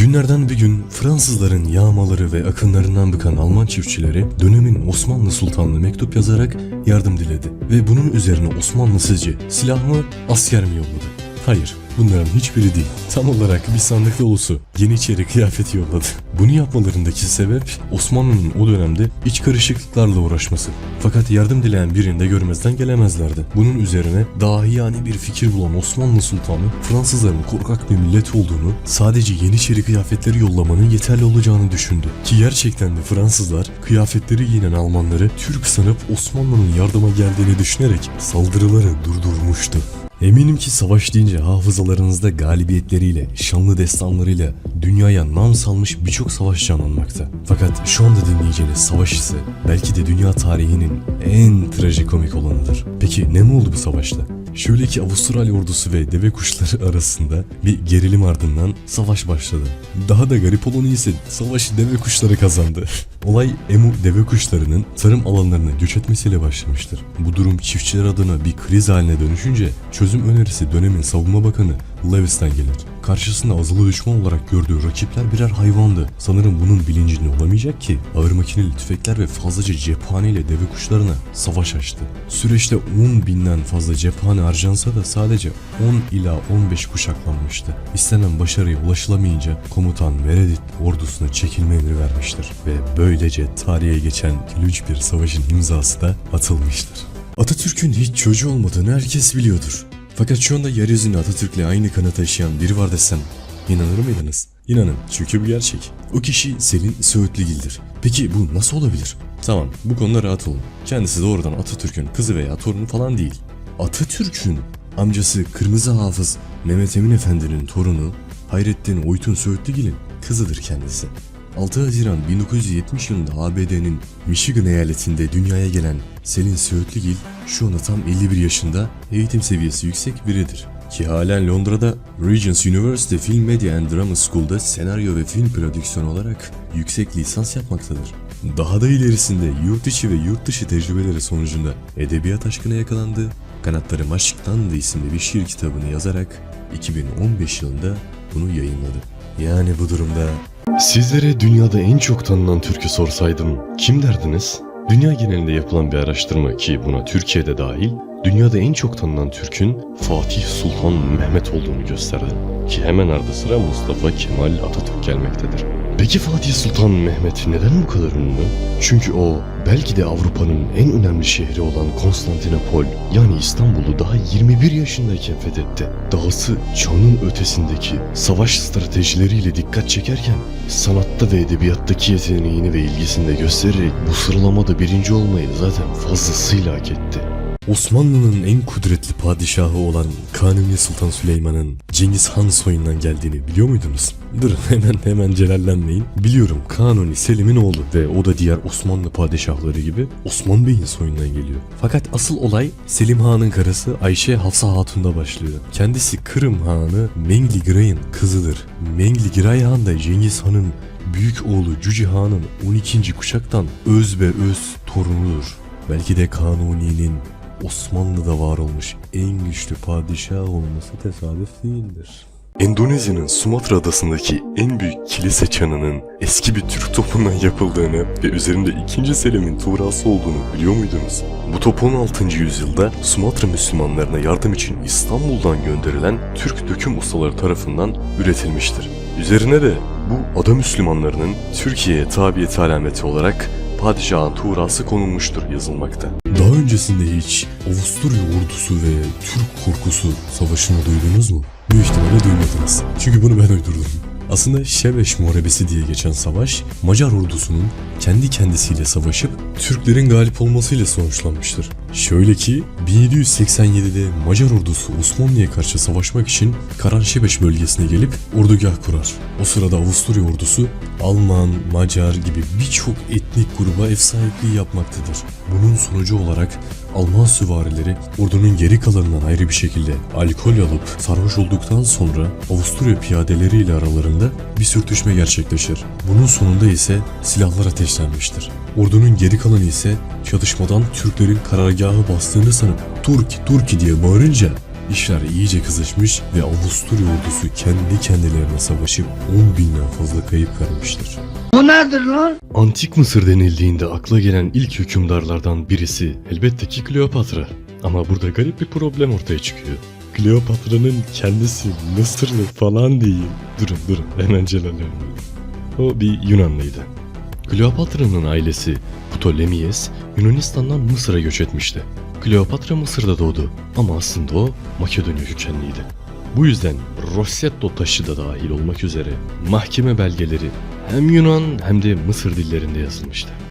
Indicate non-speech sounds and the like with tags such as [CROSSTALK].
Günlerden bir gün Fransızların yağmaları ve akınlarından bıkan Alman çiftçileri dönemin Osmanlı Sultanlığı mektup yazarak yardım diledi. Ve bunun üzerine Osmanlı sizce silah mı asker mi yolladı? Hayır bunların hiçbiri değil. Tam olarak bir sandık dolusu Yeniçeri kıyafeti yolladı. Bunu yapmalarındaki sebep Osmanlı'nın o dönemde iç karışıklıklarla uğraşması. Fakat yardım dileyen birini de görmezden gelemezlerdi. Bunun üzerine dahi yani bir fikir bulan Osmanlı Sultanı Fransızların korkak bir millet olduğunu sadece Yeniçeri kıyafetleri yollamanın yeterli olacağını düşündü. Ki gerçekten de Fransızlar kıyafetleri giyinen Almanları Türk sanıp Osmanlı'nın yardıma geldiğini düşünerek saldırıları durdurmuştu. Eminim ki savaş deyince hafızalarınızda galibiyetleriyle, şanlı destanlarıyla dünyaya nam salmış birçok savaş canlanmakta. Fakat şu anda dinleyeceğiniz savaş ise belki de dünya tarihinin en trajikomik olanıdır. Peki ne mi oldu bu savaşta? Şöyle ki Avustralya ordusu ve deve kuşları [LAUGHS] arasında bir gerilim ardından savaş başladı. Daha da garip olanı ise savaşı deve kuşları kazandı. [LAUGHS] Olay emu deve kuşlarının tarım alanlarına göç etmesiyle başlamıştır. Bu durum çiftçiler adına bir kriz haline dönüşünce çözüm önerisi dönemin savunma bakanı Lewis'ten gelir. Karşısında azılı düşman olarak gördüğü rakipler birer hayvandı. Sanırım bunun bilincinde olamayacak ki ağır makineli tüfekler ve fazlaca cephaneyle deve kuşlarına savaş açtı. Süreçte 10 binden fazla cephane harcansa da sadece 10 ila 15 kuşaklanmıştı. İstenen başarıya ulaşılamayınca komutan Meredith ordusuna çekilme emri vermiştir. Ve böylece tarihe geçen gülünç bir savaşın imzası da atılmıştır. Atatürk'ün hiç çocuğu olmadığını herkes biliyordur. Fakat şu anda yeryüzünde Atatürk'le aynı kanı taşıyan biri var desem inanır mıydınız? İnanın çünkü bu gerçek. O kişi Selin Söğütlügil'dir. Peki bu nasıl olabilir? Tamam bu konuda rahat olun. Kendisi doğrudan Atatürk'ün kızı veya torunu falan değil. Atatürk'ün amcası Kırmızı Hafız Mehmet Emin Efendi'nin torunu Hayrettin Oytun Söğütlügil'in kızıdır kendisi. 6 Haziran 1970 yılında ABD'nin Michigan eyaletinde dünyaya gelen Selin Söğütlügil şu anda tam 51 yaşında eğitim seviyesi yüksek biridir. Ki halen Londra'da Regents University Film Media and Drama School'da senaryo ve film prodüksiyonu olarak yüksek lisans yapmaktadır. Daha da ilerisinde yurt içi ve yurt dışı tecrübeleri sonucunda edebiyat aşkına yakalandı, Kanatlarım Aşk'tan da isimli bir şiir kitabını yazarak 2015 yılında bunu yayınladı. Yani bu durumda Sizlere dünyada en çok tanınan Türk'ü sorsaydım kim derdiniz? Dünya genelinde yapılan bir araştırma ki buna Türkiye'de dahil, dünyada en çok tanınan Türk'ün Fatih Sultan Mehmet olduğunu gösterdi. Ki hemen ardı sıra Mustafa Kemal Atatürk gelmektedir. Peki Fatih Sultan Mehmet neden bu kadar ünlü? Çünkü o belki de Avrupa'nın en önemli şehri olan Konstantinopol yani İstanbul'u daha 21 yaşındayken fethetti. Dahası çağının ötesindeki savaş stratejileriyle dikkat çekerken sanatta ve edebiyattaki yeteneğini ve ilgisini de göstererek bu sıralamada birinci olmayı zaten fazlasıyla hak etti. Osmanlı'nın en kudretli padişahı olan Kanuni Sultan Süleyman'ın Cengiz Han soyundan geldiğini biliyor muydunuz? Dur [LAUGHS] hemen hemen celallenmeyin. Biliyorum Kanuni Selim'in oğlu ve o da diğer Osmanlı padişahları gibi Osman Bey'in soyundan geliyor. Fakat asıl olay Selim Han'ın karısı Ayşe Hafsa Hatun'da başlıyor. Kendisi Kırım Hanı Mengli Giray'ın kızıdır. Mengli Giray Han da Cengiz Han'ın büyük oğlu Cüci Han'ın 12. kuşaktan öz ve öz torunudur. Belki de Kanuni'nin Osmanlı'da var olmuş en güçlü padişah olması tesadüf değildir. Endonezya'nın Sumatra adasındaki en büyük kilise çanının eski bir Türk topundan yapıldığını ve üzerinde 2. Selim'in tuğrası olduğunu biliyor muydunuz? Bu top 16. yüzyılda Sumatra Müslümanlarına yardım için İstanbul'dan gönderilen Türk döküm ustaları tarafından üretilmiştir. Üzerine de bu ada Müslümanlarının Türkiye'ye tabiyeti alameti olarak padişahın tuğrası konulmuştur yazılmakta. Daha öncesinde hiç Avusturya ordusu ve Türk korkusu savaşını duydunuz mu? Büyük ihtimalle duymadınız. Çünkü bunu ben uydurdum. Aslında Şebeş Muharebesi diye geçen savaş, Macar ordusunun kendi kendisiyle savaşıp Türklerin galip olmasıyla sonuçlanmıştır. Şöyle ki 1787'de Macar ordusu Osmanlı'ya karşı savaşmak için Karanşebeş bölgesine gelip ordugah kurar. O sırada Avusturya ordusu Alman, Macar gibi birçok etnik gruba ev sahipliği yapmaktadır. Bunun sonucu olarak Alman süvarileri ordunun geri kalanından ayrı bir şekilde alkol alıp sarhoş olduktan sonra Avusturya piyadeleriyle aralarında bir sürtüşme gerçekleşir. Bunun sonunda ise silahlar ateşlenmiştir. Ordunun geri kalanı ise çatışmadan Türklerin karargahı bastığını sanıp Turki Turki diye bağırınca işler iyice kızışmış ve Avusturya ordusu kendi kendilerine savaşıp 10 binden fazla kayıp vermiştir. Bu nedir lan? Antik Mısır denildiğinde akla gelen ilk hükümdarlardan birisi elbette ki Kleopatra. Ama burada garip bir problem ortaya çıkıyor. Kleopatra'nın kendisi Mısırlı falan değil. Durun durun hemen celallerim. O bir Yunanlıydı. Kleopatra'nın ailesi Ptolemyes Yunanistan'dan Mısır'a göç etmişti. Kleopatra Mısır'da doğdu ama aslında o Makedonya kökenliydi. Bu yüzden Rossetto taşı da dahil olmak üzere mahkeme belgeleri hem Yunan hem de Mısır dillerinde yazılmıştı.